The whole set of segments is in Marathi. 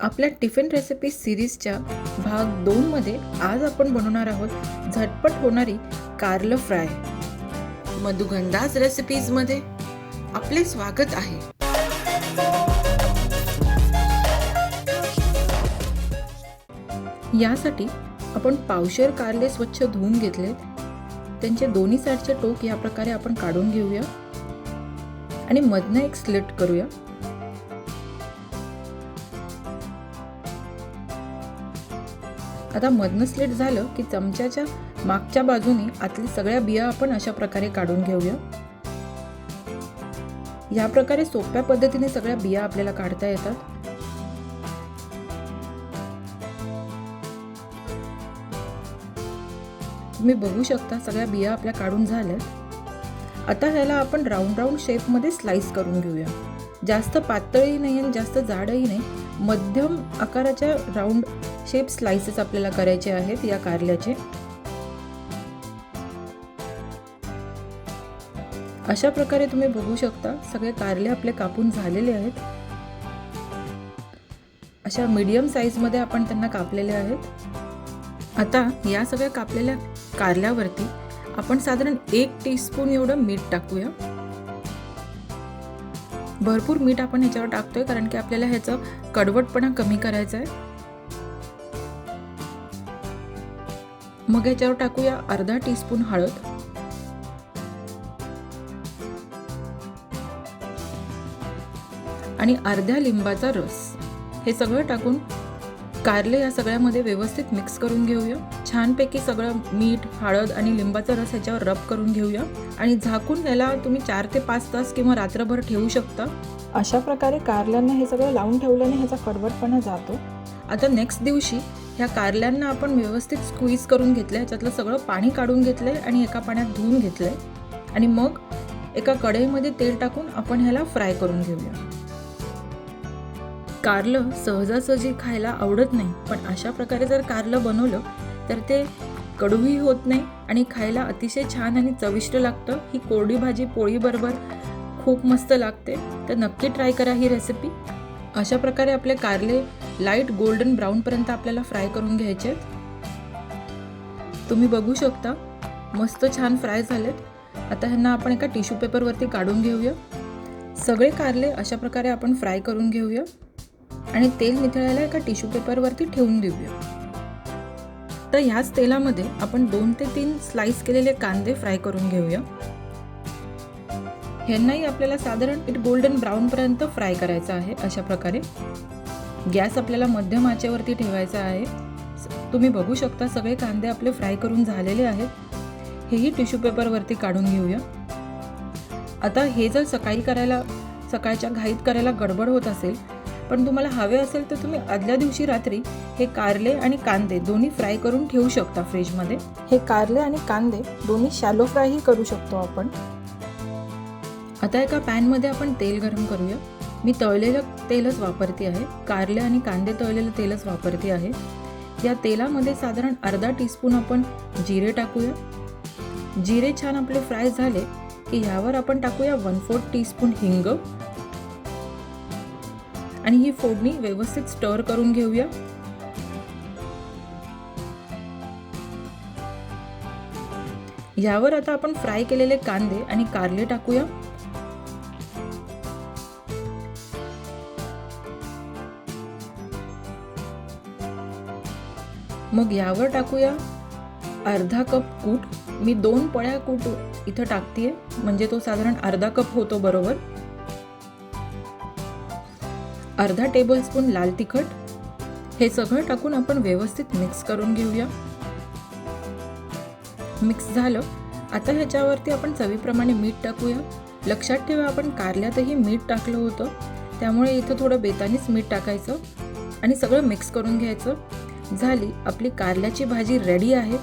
आपल्या टिफिन रेसिपी सिरीजच्या भाग दोनमध्ये आज आपण बनवणार आहोत झटपट होणारी कारलं फ्राय. मधुगंधाज रेसिपीजमध्ये आपले स्वागत आहे. यासाठी आपण पावशेर कारले स्वच्छ धुवून घेतले त्यांचे दोन्ही साईडचे टोक या प्रकारे आपण काढून घेऊया. आणि मधनं एक स्लिट करूया. आता मधनं स्लिट झालं की चमच्याच्या मागच्या बाजूने आतली सगळ्या बिया आपण अशा प्रकारे काढून घेऊया. या प्रकारे सोप्या पद्धतीने सगळ्या बिया आपल्याला काढता येतात. तुम्ही बघू शकता सगळ्या बिया आपल्या काढून झाल्या. आता ह्याला आपण राऊंड राऊंड शेपमध्ये स्लाइस करून घेऊया. जास्त पातळही नाही आणि जास्त जाडही नाही. मध्यम आकाराच्या राऊंड शेप स्लाइसेस आपल्याला करायचे आहेत या कारल्याचे. अशा प्रकारे तुम्ही बघू शकता सगळे कारले आपले कापून झालेले आहेत. अशा मीडियम साईजमध्ये आपण त्यांना कापलेले आहेत. आता या सगळ्या कापलेल्या कारल्यावरती आपण साधारण एक टीस्पून एवढं मीठ टाकूया. भरपूर मीठ आपण ह्याच्यावर टाकतोय कारण की आपल्याला ह्याचं कडवटपणा कमी करायचा आहे. मग याच्यावर टाकूया अर्धा टीस्पून हळद. आणि अर्ध्या लिंबाचा रस. हे सगळं टाकून कारले या सगळ्यामध्ये व्यवस्थित मिक्स करून घेऊया. छानपैकी सगळं मीठ हळद आणि लिंबाचा रस ह्याच्यावर रब करून घेऊया. आणि झाकून त्याला तुम्ही चार ते पाच तास किंवा रात्रभर ठेवू शकता. अशा प्रकारे कारल्यांना हे सगळं लावून ठेवल्याने ह्याचा कडवटपणा जातो. आता नेक्स्ट दिवशी ह्या कारल्यांना आपण व्यवस्थित स्क्वीज करून घेतलं त्यातलं सगळं पाणी काढून घेतलंय आणि एका पाण्यात धुवून घेतलंय. आणि मग एका कढईमध्ये तेल टाकून आपण ह्याला फ्राय करून घेऊया. कारलं सहजासहजी खायला आवडत नाही पण अशा प्रकारे जर कारलं बनवलं तर ते कडूही होत नाही आणि खायला अतिशय छान आणि चविष्ट लागतं. ही कोरडी भाजी पोळीबरोबर खूप मस्त लागते. तर नक्की ट्राय करा ही रेसिपी. अशा प्रकारे आपले कारले लाइट गोल्डन ब्राऊनपर्यंत आपल्याला फ्राय करून घ्यायचे तुम्ही बघू शकता मस्त छान फ्राय झालेत. आता ह्यांना आपण एका टिश्यू पेपरवरती काढून घेऊया. सगळे कारले अशा प्रकारे आपण फ्राय करून घेऊया. आणि तेल निथळायला एका टिश्यू पेपरवरती ठेवून देऊया. तर ह्याच तेलामध्ये आपण दोन ते तीन स्लाइस केलेले कांदे फ्राय करून घेऊया. ह्यांनाही आपल्याला साधारण इट गोल्डन ब्राऊनपर्यंत फ्राय करायचं आहे अशा प्रकारे. गॅस आपल्याला मध्यम आचेवरती ठेवायचा आहे. तुम्ही बघू शकता सगळे कांदे आपले फ्राय करून झालेले आहेत. हेही टिश्यू पेपरवरती काढून घेऊया. आता हे जर सकाळी करायला सकाळच्या घाईत करायला गडबड होत असेल पण तुम्हाला हवे असेल तर तुम्ही आदल्या दिवशी रात्री हे कारले आणि कांदे दोन्ही फ्राय करून ठेवू शकता फ्रीजमध्ये हे कारले आणि कांदे दोन्ही शॅलो फ्रायही करू शकतो आपण. आता एका पॅनमध्ये आपण तेल गरम करूया. मी तळलेलं तेलच वापरते आहे. कारले आणि कांदे तळलेलं तेलच वापरते आहे. या तेलामध्ये साधारण अर्धा टीस्पून आपण जिरे टाकूया. जिरे छान आपले फ्राय झाले की ह्यावर आपण टाकूया वन फोर्थ टीस्पून हिंग. आणि ही फोडणी व्यवस्थित स्टर करून घेऊया. यावर आता आपण फ्राय केलेले कांदे आणि कारले टाकूया. मग यावर टाकूया अर्धा कप कूट. मी दोन पळ्या कूट इथं टाकतीये म्हणजे तो साधारण अर्धा कप होतो बरोबर. अर्धा टेबलस्पून लाल तिखट. हे सगळं टाकून आपण व्यवस्थित मिक्स करून घेऊया. मिक्स झालं. आता ह्याच्यावरती आपण चवीप्रमाणे मीठ टाकूया. लक्षात ठेवा आपण कारल्यातही मीठ टाकलं होतं. त्यामुळे इथं थोडं बेतानीच मीठ टाकायचं आणि सगळं मिक्स करून घ्यायचं. झाली आपली कारल्याची भाजी रेडी आहे.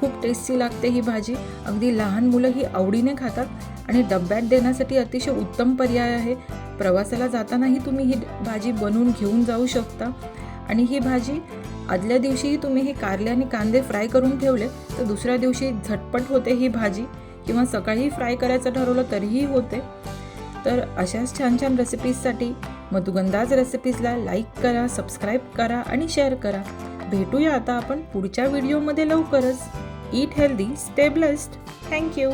खूप टेस्टी लागते ही भाजी. अगदी लहान मुलं ही आवडीने खातात आणि डब्यात देण्यासाठी अतिशय उत्तम पर्याय आहे. प्रवासाला जातानाही तुम्ही ही भाजी बनवून घेऊन जाऊ शकता. आणि ही भाजी आदल्या दिवशीही तुम्ही हे कारले आणि कांदे फ्राय करून ठेवले तर दुसऱ्या दिवशी झटपट होते ही भाजी किंवा सकाळी फ्राय करायचं ठरवलं तरीही होते. तर अशाच छान छान रेसिपीजसाठी मधुगंधाज रेसिपीजला लाईक करा सबस्क्राईब करा आणि शेअर करा. भेटूया आता आपण पुढच्या व्हिडिओमध्ये लवकरच. Eat healthy stay blessed thank you